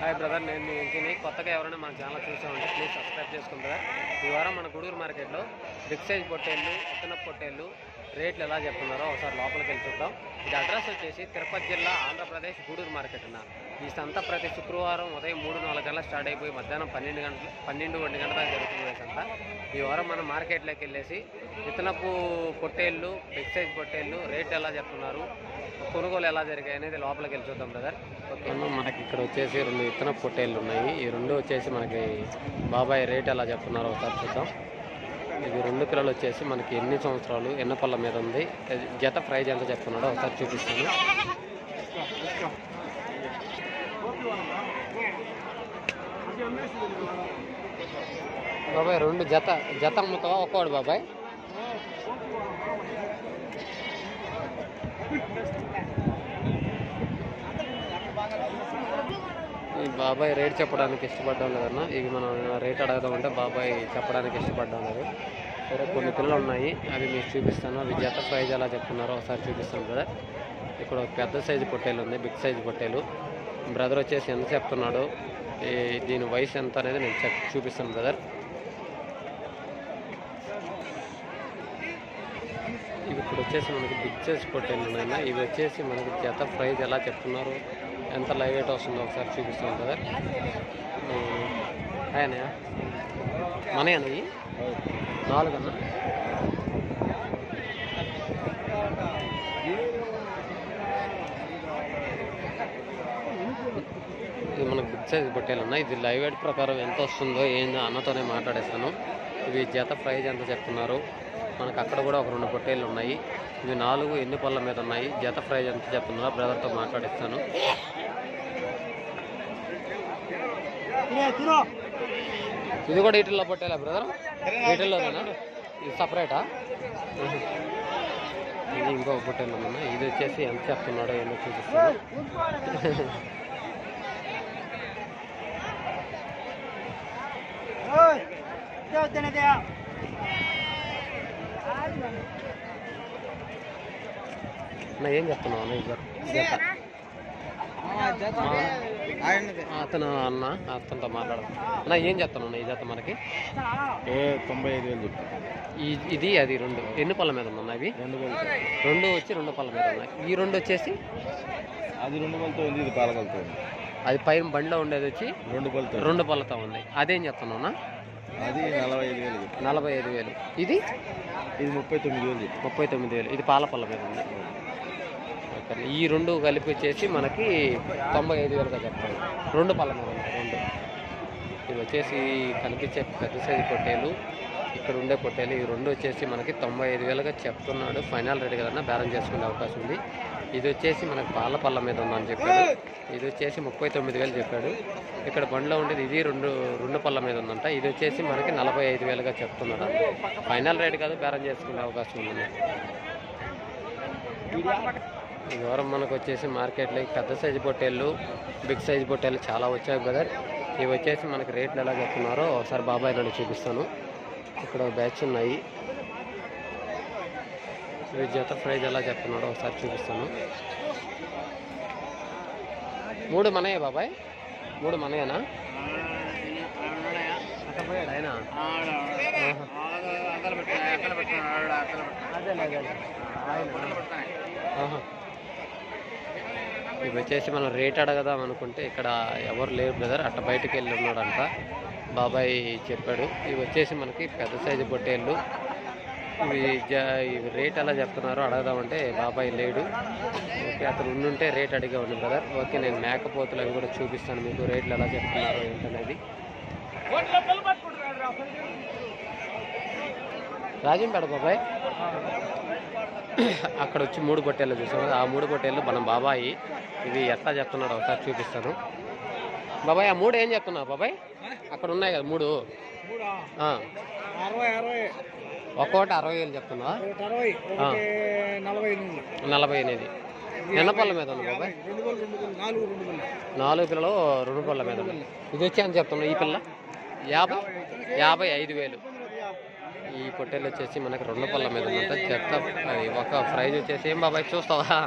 Hi brother నేను మీ వెంకీని. కొత్తగా ఎవరైనా మన ఛానల్ చూసామంటే ప్లీజ్ సబ్స్క్రైబ్ చేసుకుంటారా బ్రదర్. ఈ వారం మన గుడూరు మార్కెట్లో బిగ్ సైజ్ పొట్టేళ్ళు ఇతన పొట్టేళ్ళు రేట్లు ఎలా చెప్తున్నారో ఒకసారి లోపలికి వెళ్ళి చూద్దాం. ఇది అడ్రస్ వచ్చేసి తిరుపతి జిల్లా ఆంధ్రప్రదేశ్ గూడూరు మార్కెట్ అన్న. ఈ సంత ప్రతి శుక్రవారం ఉదయం మూడు నాలుగు గంటల స్టార్ట్ అయిపోయి మధ్యాహ్నం పన్నెండు గంటలు పన్నెండు ఒంటి గంటల దాకా జరుగుతుంది సంత. ఈ వారం మనం మార్కెట్లోకి వెళ్ళేసి ఇతనపు పొట్టేళ్ళు బిగ్ సైజ్ పొట్టేళ్ళు రేట్ ఎలా చెప్తున్నారు కొనుగోలు ఎలా జరిగాయి అనేది లోపలికి వెళ్ళి చూద్దాం బ్రదర్. ఓకే మనకి ఇక్కడ వచ్చేసి రెండు విత్తన పొట్టేళ్ళు ఉన్నాయి. ఈ రెండు వచ్చేసి మనకి బాబాయ్ రేట్ ఎలా చెప్తున్నారో ఒకసారి చూద్దాం. ఇది రెండు పిల్లలు వచ్చేసి మనకి ఎన్ని సంవత్సరాలు ఎన్న పళ్ళ మీద ఉంది జత ప్రైజ్ ఎంత చెప్తున్నాడో ఒకసారి చూపిస్తాను. బాబాయ్ రెండు జత జత అమ్ముతావా ఒక్కోడు బాబాయ్? ఈ బాబాయ్ రేట్ చెప్పడానికి ఇష్టపడడం లేదన్న. ఇవి మనం రేట్ అడగదామంటే బాబాయ్ చెప్పడానికి ఇష్టపడ్డాం లేదు. సరే కొన్ని పిల్లలు ఉన్నాయి. అవి మీకు చూపిస్తాను. అవి జత ప్రైజ్ ఎలా చెప్తున్నారో ఒకసారి చూపిస్తాను కదా. ఇక్కడ ఒక పెద్ద సైజు పొట్టేలు ఉంది బిగ్ సైజు పొట్టేలు. బ్రదర్ వచ్చేసి ఎంత చెప్తున్నాడు? ఈ దీని వయసు ఎంత అనేది నేను చెప్ చూపిస్తాను బ్రదర్. ఇవి ఇప్పుడు వచ్చేసి మనకి బిగ్ సైజ్ పొట్టేలు ఉన్నాయి. ఇవి వచ్చేసి మనకి జత ప్రైజ్ ఎలా చెప్తున్నారు? ఎంత లైవ్ ఎయిట్ వస్తుందో ఒకసారి చూపిస్తాం కదా ఆయనయా? మనయనా ఇవి నాలుగన్నా ఇది మనకు బిగ్ సైజ్ పొట్టేలు ఉన్నాయి ఇది లైవ్ వెయిట్ ప్రకారం ఎంత వస్తుందో ఏందో అన్నతోనే మాట్లాడేస్తాను. ఇవి జత ప్రైజ్ ఎంత చెప్తున్నారు? మనకు అక్కడ కూడా ఒక రెండు పొట్టేళ్ళు ఉన్నాయి. ఇవి నాలుగు ఎన్ని పళ్ళ మీద ఉన్నాయి? జత ప్రైజ్ ఎంత చెప్తున్నారో? బ్రదర్తో మాట్లాడిస్తాను. ఇది కూడా ఈటిల్లో పొట్టేలా బ్రదర్? ఈటిల్లోనేనా ఇది సపరేటా? ఇది ఇంకో పొట్టేలు ఉందన్న ఇది వచ్చేసి ఎంత చెప్తున్నాడో ఏమో చూపిస్తాను అన్న ఏం చెప్తున్నావు అన్న జత అతను అన్న అతనితో మాట్లాడదాం. అన్న ఏం చెప్తాను ఈ జత మనకి? ఏ తొంభై ఐదు వేలు ఇది అది రెండు. ఎన్ని పళ్ళ మీద ఉన్నాయి అవి? రెండు వచ్చి రెండు పళ్ళ మీద ఉన్నాయి. ఈ రెండు వచ్చేసి? అది రెండు వేలతో ఉంది ఇది పాలకలతో ఉంది. అది పైన బండిలో ఉండేది వచ్చి రెండు వేలతో రెండు పళ్ళతో ఉంది. అదేం చెప్తున్నావునా అది నలభై ఐదు వేలు నలభై ఐదు వేలు. ఇది? ఇది ముప్పై తొమ్మిది వేలు ముప్పై తొమ్మిది వేలు. ఇది పాల పళ్ళ మీద ఉంది. చెప్పాను ఈ రెండు కలిపి వచ్చేసి మనకి తొంభై ఐదు వేలుగా చెప్తాను రెండు పళ్ళ మీద రెండు. ఇవి వచ్చేసి కనిపించే పెద్ద సైజు పొట్టేలు ఇక్కడ ఉండే పొట్టేలు ఈ రెండు వచ్చేసి మనకి తొంభై ఐదు వేలుగా చెప్తున్నాడు. ఫైనల్ రేట్ కదన్నా బ్యాలెన్స్ చేసుకునే అవకాశం ఉంది. ఇది వచ్చేసి మనకి పాల పళ్ళ మీద ఉందని చెప్పాడు. ఇది వచ్చేసి ముప్పై తొమ్మిది వేలు చెప్పాడు. ఇక్కడ బండిలో ఉండేది ఇది రెండు రెండు పళ్ళ మీద ఉందంట. ఇది వచ్చేసి మనకి నలభై ఐదు వేలుగా చెప్తున్నాడు. ఫైనల్ రేట్ కాదు బ్యారం చేసుకునే అవకాశం ఉంది. ఈ వారం మనకు వచ్చేసి మార్కెట్లో పెద్ద సైజు పొట్టేళ్ళు బిగ్ సైజు పొట్టేళ్ళు చాలా వచ్చాయి బ్రదర్. ఇవి వచ్చేసి మనకి రేట్లు ఎలా చెప్తున్నారో ఒకసారి బాబాయ్ నన్ను చూపిస్తాను. ఇక్కడ బ్యాచ్ ఉన్నాయి. ఇవి జత ప్రైజ్ ఎలా చెప్తున్నారో ఒకసారి చూపిస్తాను. మూడు మనయే బాబాయ్? మూడు మనయేనా? ఆయన ఇవి వచ్చేసి మనం రేట్ అడగదాం అనుకుంటే ఇక్కడ ఎవరు లేరు బ్రదర్. అట్ట బయటకు వెళ్ళి ఉన్నాడంట. బాబాయ్ చెప్పాడు. ఇవి వచ్చేసి మనకి పెద్ద సైజు పొట్టేళ్ళు ఇవి జ ఇవి రేట్ ఎలా చెప్తున్నారో అడగదామంటే బాబాయ్ లేడు. ఓకే అతను ఉండుంటే రేట్ అడిగేవాడు బ్రదర్. ఓకే నేను మేకపోతులు అవి కూడా చూపిస్తాను మీకు రేట్లు ఎలా చెప్తున్నారో ఏంటనేది. రాజంపేట బాబాయ్? అక్కడ వచ్చి మూడు పొట్టేళ్ళు చూసాం. కదా ఆ మూడు పొట్టేళ్ళు మన బాబాయి ఇవి ఎట్లా చెప్తున్నాడు ఒకసారి చూపిస్తాను. బాబాయ్ ఆ మూడు ఏం చెప్తున్నావు బాబాయ్? అక్కడ ఉన్నాయి కదా మూడు. ఆ, అరవై అరవై. ఒక్కొక్కటి అరవై వేలు చెప్తున్నావా. నలభై ఎనిమిది. నలభై ఎనిమిది. ఎన్నపళ్ళ మీద ఉంది బాబాయ్? నాలుగు పిల్లలు రెండు పళ్ళ మీద ఉన్నాయి ఇది వచ్చి ఎంత చెప్తున్నావు ఈ పిల్ల? యాభై? యాభై ఐదు వేలు. ఈ పొట్టేలు వచ్చేసి మనకి రెండు పళ్ళ మీద ఉందంట. చెత్త అది ఒక ప్రైజ్ వచ్చేసి ఏం బాబాయ్ చూస్తావా?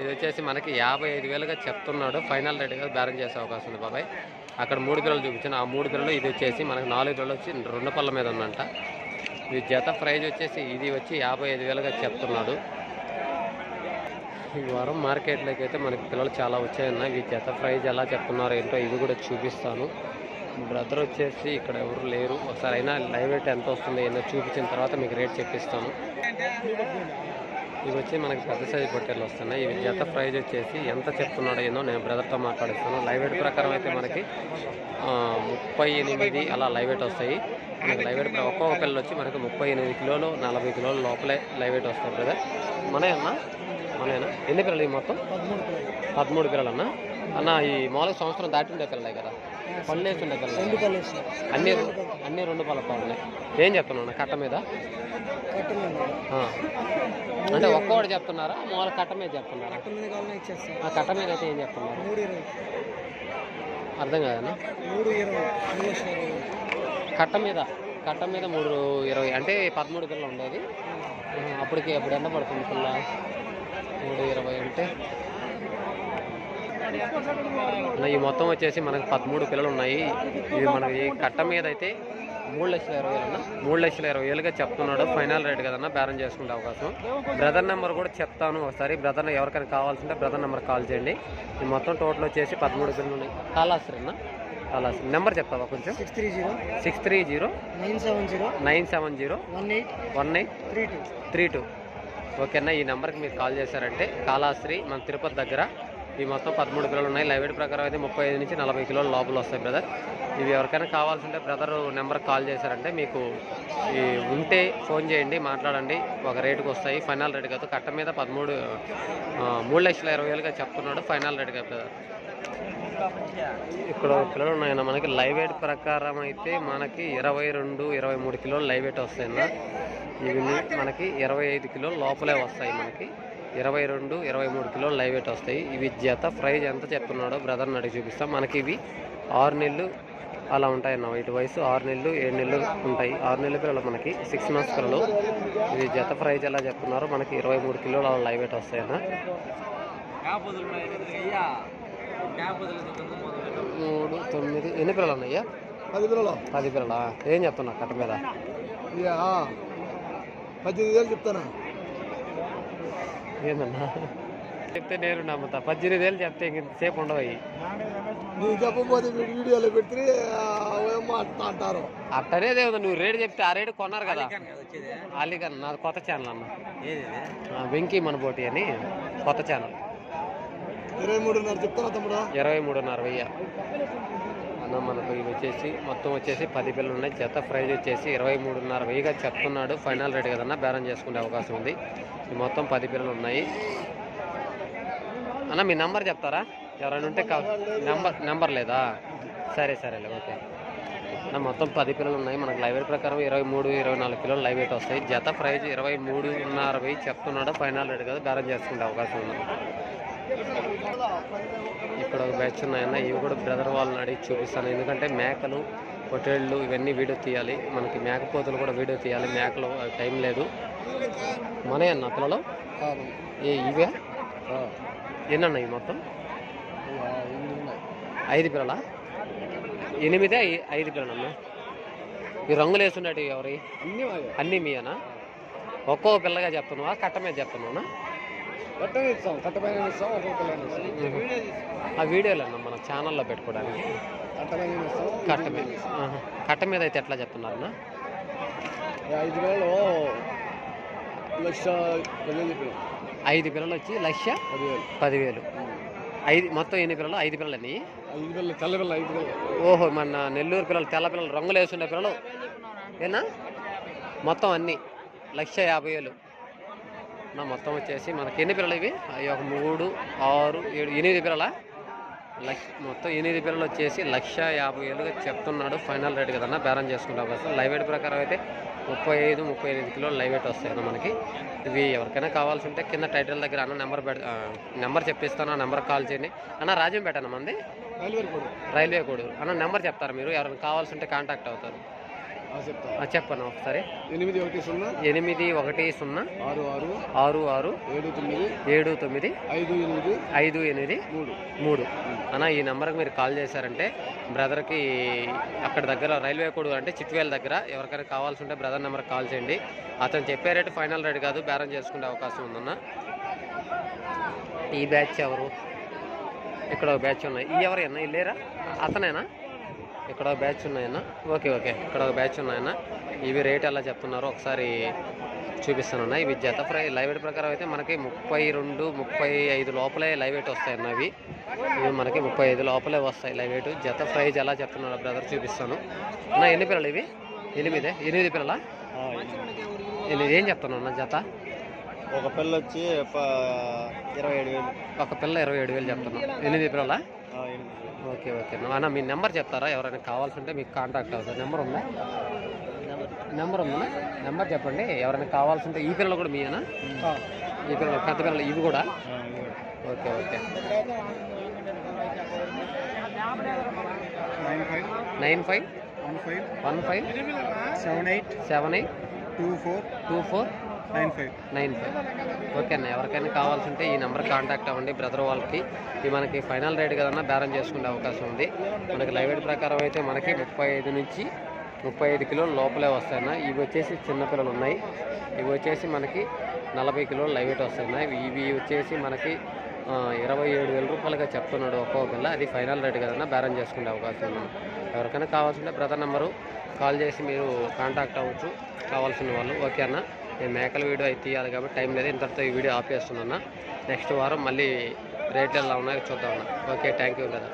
ఇది వచ్చేసి మనకి యాభై ఐదు వేలుగా చెప్తున్నాడు. ఫైనల్ రేట్గా బేరం చేసే అవకాశం ఉంది బాబాయ్. అక్కడ మూడు పిల్లలు చూపించాను ఆ మూడు పిల్లలు ఇది వచ్చేసి మనకి నాలుగు పిల్లలు వచ్చి రెండు పళ్ళ మీద ఉందంట. ఇది జత ప్రైజ్ వచ్చేసి ఇది వచ్చి యాభై ఐదు వేలుగా చెప్తున్నాడు. ఈ వారం మార్కెట్లోకి అయితే మనకి పిల్లలు చాలా వచ్చాయన్న ఈ జత ప్రైజ్ ఎలా చెప్తున్నారో ఏంటో ఇది కూడా చూపిస్తాను. బ్రదర్ వచ్చేసి ఇక్కడ ఎవరు లేరు. ఒకసారి అయినా లైవ్ రేట్ ఎంత వస్తుంది ఏదో చూపించిన తర్వాత మీకు రేట్ చెప్పిస్తాను. ఇవి వచ్చి మనకి పెద్ద సైజు పొట్టేలు వస్తున్నాయి. ఇవి జత ప్రైజ్ వచ్చేసి ఎంత చెప్తున్నాడో ఏందో నేను బ్రదర్తో మాట్లాడిస్తాను. లైవ్ రేట్ ప్రకారం అయితే మనకి ముప్పై ఎనిమిది అలా లైవ్ ఎయిట్ వస్తాయి. మనకి లైవ్ ఎయిట్ ఒక్కొక్క పిల్లలు వచ్చి మనకి ముప్పై ఎనిమిది కిలోలు నలభై కిలోల లోపలే లైవ్ ఎయిట్ వస్తాయి బ్రదర్. మనయన్నా? మనయనా? ఎన్ని పిల్లలు మొత్తం? పదమూడు పిల్లలు. పదమూడు పిల్లలు అన్న అన్న ఈ మామూలుగా సంవత్సరం దాటి ఉండే పిల్లలే కదా. పళ్ళు వేసి ఉండే రెండు పళ్ళు వేసినాయి అన్ని అన్ని రెండు పళ్ళతో ఉన్నాయి ఏం చెప్తున్నావు అన్న? కట్ట మీద? ఆ. అంటే ఒక్కోటి చెప్తున్నారా? మామూలు కట్ట మీద చెప్తున్నారా? ఆ కట్ట మీద అయితే ఏం చెప్తున్నారు? మూడు ఇరవై. అర్థం కాదన్నా? మూడు ఇరవై. మూడు లక్షల ఇరవై. వేలు. కట్ట మీద? కట్ట మీద మూడు ఇరవై. అంటే పదమూడు పిల్లలు ఉండేది. ఆ, అప్పటికి అప్పుడు ఎంత పడుతుంది పిల్ల? మూడు ఇరవై అంటే? ఈ మొత్తం వచ్చేసి మనకి పదమూడు పిల్లలు ఉన్నాయి. ఇది మనకి ఈ కట్ట మీద అయితే మూడు లక్షల ఇరవై వేలు అన్న. మూడు లక్షల ఇరవై వేలుగా చెప్తున్నాడు. ఫైనల్ రేట్ కదన్నా బేరం చేసుకునే అవకాశం. బ్రదర్ నెంబర్ కూడా చెప్తాను ఒకసారి. బ్రదర్ ఎవరికైనా కావాల్సింటే బ్రదర్ నెంబర్ కాల్ చేయండి. ఈ మొత్తం టోటల్ వచ్చేసి పదమూడు పిల్లలు ఉన్నాయి. కాళాశ్రీ అన్న. కాళాశ్రీ. నెంబర్ చెప్తావా కొంచెం? Six three zero. Six three zero. Nine seven zero. Nine seven zero. One eight. One eight. Three two. Three two. ఓకేనా ఈ నెంబర్కి మీరు కాల్ చేశారంటే కాళాశ్రీ మన తిరుపతి దగ్గర ఈ మొత్తం పదమూడు కిలోలు ఉన్నాయి. లైవ్ వెయిట్ ప్రకారం అయితే ముప్పై ఐదు నుంచి నలభై కిలోల లోపల వస్తాయి బ్రదర్ ఇవి ఎవరికైనా కావాల్సింటే బ్రదర్ నెంబర్కి కాల్ చేశారంటే మీకు ఈ ఉంటే ఫోన్ చేయండి మాట్లాడండి. ఒక రేటుకి వస్తాయి. ఫైనల్ రేటు కాదు కట్ట మీద పదమూడు మూడు లక్షల ఇరవై వేలుగా చెప్తున్నాడు ఫైనల్ రేట్ కాదు బ్రదర్ ఇక్కడ పిల్లలు ఉన్నాయన్న మనకి లైవ్ వెయిట్ ప్రకారం అయితే మనకి ఇరవై రెండు ఇరవై మూడు కిలోలు లైవ్ వెయిట్ వస్తాయన్న. ఇవి మనకి ఇరవై ఐదు కిలోలు లోపలే వస్తాయి మనకి. ఇరవై రెండు ఇరవై మూడు కిలోలు లైవ్ వెయిట్ వస్తాయి. ఇవి జత ప్రైజ్ ఎంత చెప్తున్నాడో బ్రదర్ని అడిగి చూపిస్తాం. మనకి ఇవి ఆరు నెలలు అలా ఉంటాయన్న వీటి వయసు ఆరు నెలలు ఏడు నెలలు ఉంటాయి. ఆరు నెలల పిల్లలు మనకి సిక్స్ మంత్స్ పిల్లలు. ఇది జత ప్రైజ్ ఎలా చెప్తున్నారో మనకి ఇరవై మూడు కిలోలు అలా లైవ్ వెయిట్ వస్తాయన్న. మూడు తొమ్మిది ఎన్ని పిల్లలు ఉన్నాయా? పది పిల్లలు. పది పిల్లలా? ఏం చెప్తున్నా కట్ట మీద? పద్దెనిమిది వేలు చెప్తాను? ఏందన్నా? చెప్తే నేను నమ్ముతా. పద్దెనిమిది వేలు చెప్తే ఇంతసేపు ఉండవు అవి నువ్వు చెప్పబోతే వీడి వీడియోలో పెడితే అంటారు. అట్టనేదే ఉంది నువ్వు రేటు చెప్తే ఆ రేటు కొన్నారు కదా. అలీగన్ నాది కొత్త ఛానల్ అన్న. వెంకీ మన పోటీ అని కొత్త ఛానల్. ఇరవై మూడున్నర చెప్తాను తమ్ముడు? ఇరవై మూడున్నర వెయ్యి. అన్న మనకు. ఇవి వచ్చేసి మొత్తం వచ్చేసి పది పిల్లలు ఉన్నాయి. జత ప్రైజ్ వచ్చేసి ఇరవై మూడున్నర వెయ్యిగా చెప్తున్నాడు. ఫైనల్ రేట్ కదన్నా బేరం చేసుకునే అవకాశం ఉంది. ఈ మొత్తం పది పిల్లలు ఉన్నాయి. అన్న మీ నెంబర్ చెప్తారా? ఎవరైనా ఉంటే నెంబర్ నెంబర్ లేదా? సరే సరేలే ఓకే. మొత్తం పది పిల్లలు ఉన్నాయి. మనకు లైవ్ వెయిట్ ప్రకారం ఇరవై మూడు ఇరవై నాలుగు కిలోలు లైవ్ వెయిట్ వస్తాయి. జత ప్రైజ్ ఇరవై మూడున్నర వెయ్యి చెప్తున్నాడు. ఫైనల్ రేట్ కదా బేరం చేసుకునే అవకాశం ఉంది. ఇక్కడ ఒక బ్యాచ్ ఉన్నాయన్న ఇవి కూడా బ్రదర్ వాళ్ళని అడిగి చూపిస్తాను. ఎందుకంటే మేకలు పొట్టేళ్ళు ఇవన్నీ వీడియో తీయాలి. మనకి మేకపోతులు కూడా వీడియో తీయాలి. మేకలు టైం లేదు. మనే అన్న పిల్లలు? ఏ ఇవే? ఎన్ని అన్నాయి మొత్తం? ఐదు పిల్లలా? ఎనిమిదే ఐదు పిల్లలు అన్న ఈ రంగులు వేసున్నట్టు ఎవరి? అన్ని అన్నీ మీయనా? ఒక్కో పిల్లగా చెప్తున్నావా? కట్ట మీద చెప్తున్నావునా? కట్టమే ఇస్తాం ఇస్తాం. ఆ వీడియోలు అన్న మన ఛానల్లో పెట్టుకోవడానికి. ఇస్తాం కట్ట మీద. కట్ట మీద అయితే ఎట్లా చెప్తున్నారన్నా ఐదు వేలు లక్ష ఐదు పిల్లలు వచ్చి లక్ష పదివేలు. ఐదు మొత్తం ఎన్ని పిల్లలు? ఐదు పిల్లలు అన్ని ఐదు వేలు తెల్ల పిల్ల ఐదు వేలు ఓహో మన నెల్లూరు పిల్లలు తెల్ల పిల్లలు రంగులు వేసుండే పిల్లలు. ఏనా? మొత్తం అన్ని. లక్ష యాభై వేలు. నా మొత్తం వచ్చేసి మనకి ఎన్ని పిల్లలు ఇవి? అవి ఒక మూడు ఆరు ఏడు ఎనిమిది పిల్లల? లక్ష మొత్తం ఎనిమిది పిల్లలు వచ్చేసి లక్ష యాభై వేలుగా చెప్తున్నాడు ఫైనల్ రేట్ కదన్నా బేరం చేసుకుంటాం కదా లైవ్ వెయిట్ ప్రకారం అయితే ముప్పై ఐదు ముప్పై ఎనిమిది కిలోలు లైవ్ వెయిట్ వస్తాయన్న మనకి. ఇవి ఎవరికైనా కావాల్సి ఉంటే కింద టైటిల్ దగ్గర అన్న నెంబర్ పెడ నెంబర్ చెప్పిస్తాను ఆ నెంబర్ కాల్ చేయండి. అన్న రాజ్యం పెట్టాను మంది? రైల్వే కూడా రైల్వే కోడ్ అన్న నెంబర్ చెప్తారు మీరు? ఎవరైనా కావాల్సి ఉంటే కాంటాక్ట్ అవుతారు. చెప్పన్నా ఒకసారి? ఎనిమిది ఒకటి సున్నా. ఎనిమిది ఒకటి సున్నా. ఆరు ఆరు. ఆరు ఆరు. ఏడు తొమ్మిది. ఏడు తొమ్మిది. ఐదు ఎనిమిది. ఐదు ఎనిమిది. మూడు. మూడు. అన్న ఈ నెంబర్కి మీరు కాల్ చేశారంటే బ్రదర్కి అక్కడ దగ్గర రైల్వే కోడ్ అంటే చిట్వేల్ దగ్గర ఎవరికైనా కావాల్సి ఉంటే బ్రదర్ నెంబర్కి కాల్ చేయండి. అతను చెప్పే రేటు ఫైనల్ రేట్ కాదు బేరం చేసుకునే అవకాశం ఉందన్న ఈ బ్యాచ్ ఎవరు? ఇక్కడ ఒక బ్యాచ్ ఉన్నాయి. ఈ ఎవరు అన్న? ఈ లేరా అతనేనా? ఇక్కడ ఒక బ్యాచ్ ఉన్నాయన్న. Okay okay. ఇక్కడ ఒక బ్యాచ్ ఉన్నాయన్న. ఇవి రేట్ ఎలా చెప్తున్నారో ఒకసారి చూపిస్తానన్న. ఇవి జత ఫ్రై లైవ్ వెయిట్ ప్రకారం అయితే మనకి ముప్పై రెండు ముప్పై ఐదు లోపలే లైవ్ వెయిట్ వస్తాయన్న ఇవి ఇవి మనకి ముప్పై ఐదు లోపలే వస్తాయి లైవ్ వెయిట్ జత ప్రైజ్ ఎలా చెప్తున్నారో బ్రదర్ చూపిస్తాను. అన్న ఎన్ని పిల్లలు ఇవి? ఎనిమిదే? ఎనిమిది పిల్లల? ఎనిమిది. ఏం చెప్తున్నావు అన్న జత? ఒక పిల్ల వచ్చి ఇరవై ఏడు వేలు. ఒక పిల్ల ఇరవై ఏడు వేలు చెప్తున్నాం. ఎనిమిది పిల్లల? Okay okay. అన్న మీ నెంబర్ చెప్తారా? ఎవరైనా కావాల్సి ఉంటే మీకు కాంటాక్ట్ అవుతారు నెంబర్ ఉందా? నెంబర్ ఉందా? నెంబర్ చెప్పండి. ఎవరైనా కావాల్సి ఉంటే ఈ పిల్లలు కూడా మీయేనా ఈ పిల్లలు పెద్ద పిల్లలు ఇవి కూడా? Okay okay. Nine five. One five? Seven eight. Seven eight? Two four. Two four? Nine five. Nine five. Okay అన్న ఎవరికైనా కావాల్సి ఉంటే ఈ నెంబర్ కాంటాక్ట్ అవ్వండి బ్రదర్ వాళ్ళకి. ఇది మనకి ఫైనల్ రేట్ కదన్నా బేరం చేసుకునే అవకాశం ఉంది. మనకి లైవ్ రేట్ ప్రకారం అయితే మనకి ముప్పై ఐదు నుంచి ముప్పై ఐదు కిలోలు లోపలే వస్తాయన్న. ఇవి వచ్చేసి చిన్నపిల్లలు ఉన్నాయి. ఇవి వచ్చేసి మనకి నలభై కిలోలు లైవ్ వెయిట్ వస్తాయన్న. ఇవి వచ్చేసి మనకి ఇరవై ఏడు వేల రూపాయలుగా చెప్తున్నాడు ఒక్కో పిల్ల. అది ఫైనల్ రేట్ కదన్నా బేరం చేసుకునే అవకాశం ఉంది. ఎవరికైనా కావాల్సి ఉంటే బ్రదర్ నెంబరు కాల్ చేసి మీరు కాంటాక్ట్ అవ్వచ్చు. కావాల్సిన వాళ్ళు. ఓకే అన్న నేను మేకల వీడియో అయితే తీయాలి కాబట్టి టైం లేదు. ఇంతటితో ఈ వీడియో ఆపేస్తున్నా నెక్స్ట్ వారం మళ్ళీ రేట్లు ఎలా ఉన్నాయో చూద్దాం ఓకే థ్యాంక్ యూ కదా